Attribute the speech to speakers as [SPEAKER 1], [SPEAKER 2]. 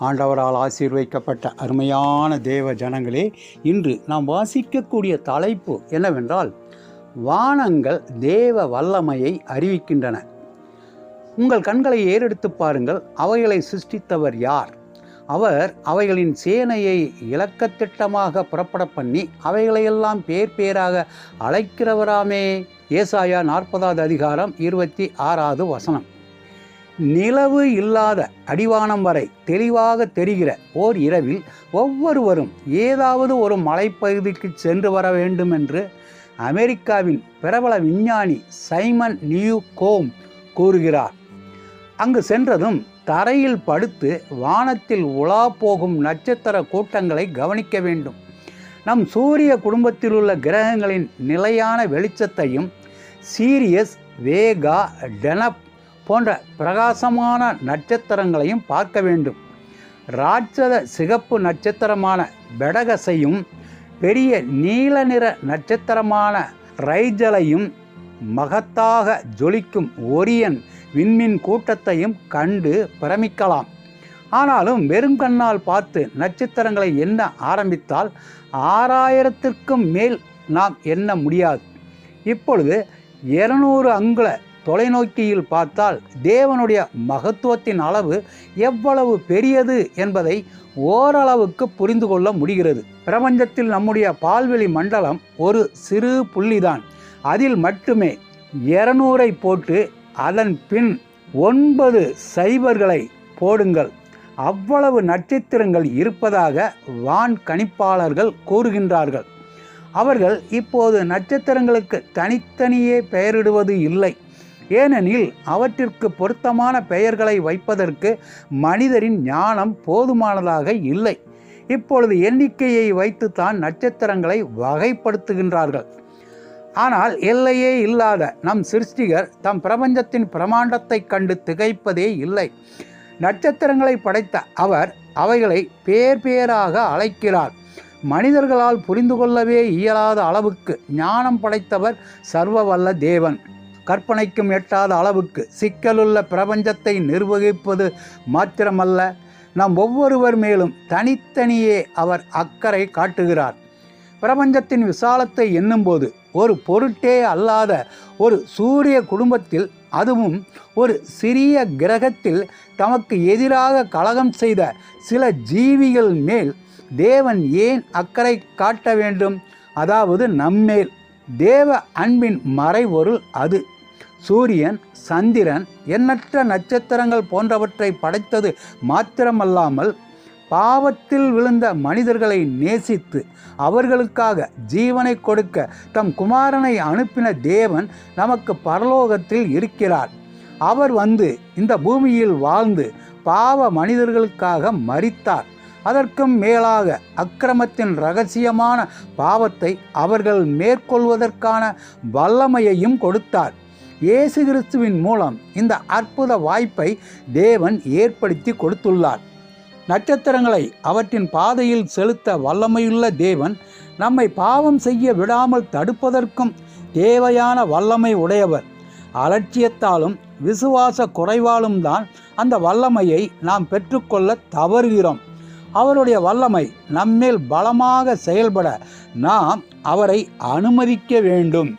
[SPEAKER 1] ஆண்டவரால் ஆசீர்வைக்கப்பட்ட அருமையான தேவ ஜனங்களே இன்று நாம் வாசிக்கக்கூடிய தலைப்பு என்னவென்றால் வானங்கள் தேவ வல்லமையை அறிவிக்கின்றன. உங்கள் கண்களை ஏறெடுத்து பாருங்கள் அவைகளை சிருஷ்டித்தவர் யார்? அவர் அவைகளின் சேனையை இலக்கத்திட்டமாக புறப்பட பண்ணி அவைகளையெல்லாம் பேர் பேராக அழைக்கிறவராமே. ஏசாயா நாற்பதாவது அதிகாரம் இருபத்தி ஆறாவது வசனம். நிலவு இல்லாத அடிவானம் வரை தெளிவாக தெரிகிற ஓர் இரவில் ஒவ்வொருவரும் ஏதாவது ஒரு மலைப்பகுதிக்கு சென்று வர வேண்டும் என்று அமெரிக்காவின் பிரபல விஞ்ஞானி சைமன் நியூ கோம் கூறுகிறார். அங்கு சென்றதும் தரையில் படுத்து வானத்தில் உலா போகும் நட்சத்திர கூட்டங்களை கவனிக்க வேண்டும். நம் சூரிய குடும்பத்தில் உள்ள கிரகங்களின் நிலையான வெளிச்சத்தையும் சீரியஸ் வேகா டெனப் போன்ற பிரகாசமான நட்சத்திரங்களையும் பார்க்க வேண்டும். ராட்சத சிகப்பு நட்சத்திரமான பெடகசையும் பெரிய நீல நிற நட்சத்திரமான ரைஜலையும் மகத்தாக ஜொலிக்கும் ஒரியன் விண்மீன் கூட்டத்தையும் கண்டு பிரமிக்கலாம். ஆனாலும் வெறும் கண்ணால் பார்த்து நட்சத்திரங்களை எண்ண ஆரம்பித்தால் ஆறாயிரத்திற்கும் மேல் நாம் எண்ண முடியாது. இப்பொழுது இருநூறு அங்குல தொலைநோக்கியில் பார்த்தால் தேவனுடைய மகத்துவத்தின் அளவு எவ்வளவு பெரியது என்பதை ஓரளவுக்கு புரிந்து கொள்ள முடிகிறது. பிரபஞ்சத்தில் நம்முடைய பால்வெளி மண்டலம் ஒரு சிறு புள்ளிதான். அதில் மட்டுமே இருநூறை போட்டு அதன் பின் ஒன்பது சைபர்களை போடுங்கள். அவ்வளவு நட்சத்திரங்கள் இருப்பதாக வான் கணிப்பாளர்கள் கூறுகின்றார்கள். அவர்கள் இப்போது நட்சத்திரங்களுக்கு தனித்தனியே பெயரிடுவது இல்லை. ஏனெனில் அவற்றிற்கு பொருத்தமான பெயர்களை வைப்பதற்கு மனிதரின் ஞானம் போதுமானதாக இல்லை. இப்பொழுது எண்ணிக்கையை வைத்துத்தான் நட்சத்திரங்களை வகைப்படுத்துகின்றார்கள். ஆனால் எல்லையே இல்லாத நம் சிருஷ்டிகர் தம் பிரபஞ்சத்தின் பிரமாண்டத்தை கண்டு திகைப்பதே இல்லை. நட்சத்திரங்களை படைத்த அவர் அவைகளை பேர் பேராக அழைக்கிறார். மனிதர்களால் புரிந்து கொள்ளவே இயலாத அளவுக்கு ஞானம் படைத்தவர் சர்வவல்ல தேவன். கற்பனைக்கும் எட்டாத அளவுக்கு சிக்கலுள்ள பிரபஞ்சத்தை நிர்வகிப்பது மாத்திரமல்ல நம் ஒவ்வொருவர் மேலும் தனித்தனியே அவர் அக்கறை காட்டுகிறார். பிரபஞ்சத்தின் விசாலத்தை எண்ணும்போது ஒரு பொருட்டே அல்லாத ஒரு சூரிய குடும்பத்தில் அதுவும் ஒரு சிறிய கிரகத்தில் தமக்கு எதிராக கலகம் செய்த சில ஜீவிகள் மேல் தேவன் ஏன் அக்கறை காட்ட வேண்டும்? அதாவது நம்மேல் தேவ அன்பின் மறைபொருள் அது. சூரியன் சந்திரன் எண்ணற்ற நட்சத்திரங்கள் போன்றவற்றை படைத்தது மாத்திரமல்லாமல் பாவத்தில் விழுந்த மனிதர்களை நேசித்து அவர்களுக்காக ஜீவனை கொடுக்க தம் குமாரனை அனுப்பின தேவன் நமக்கு பரலோகத்தில் இருக்கிறார். அவர் வந்து இந்த பூமியில் வாழ்ந்து பாவ மனிதர்களுக்காக மறித்தார் அதற்கும் மேலாக அக்கிரமத்தின் ரகசியமான பாவத்தை அவர்கள் மேற்கொள்வதற்கான வல்லமையையும் கொடுத்தார். இயேசு கிறிஸ்துவின் மூலம் இந்த அற்புத வாய்ப்பை தேவன் ஏற்படுத்தி கொடுத்துள்ளார். நட்சத்திரங்களை அவற்றின் பாதையில் செலுத்த வல்லமையுள்ள தேவன் நம்மை பாவம் செய்ய விடாமல் தடுப்பதற்கும் தேவையான வல்லமை உடையவர். அலட்சியத்தாலும் விசுவாச குறைவாலும் தான் அந்த வல்லமையை நாம் பெற்றுக்கொள்ள தவறுகிறோம். அவருடைய வல்லமை நம்மேல் பலமாக செயல்பட நாம் அவரை அனுமதிக்க வேண்டும்.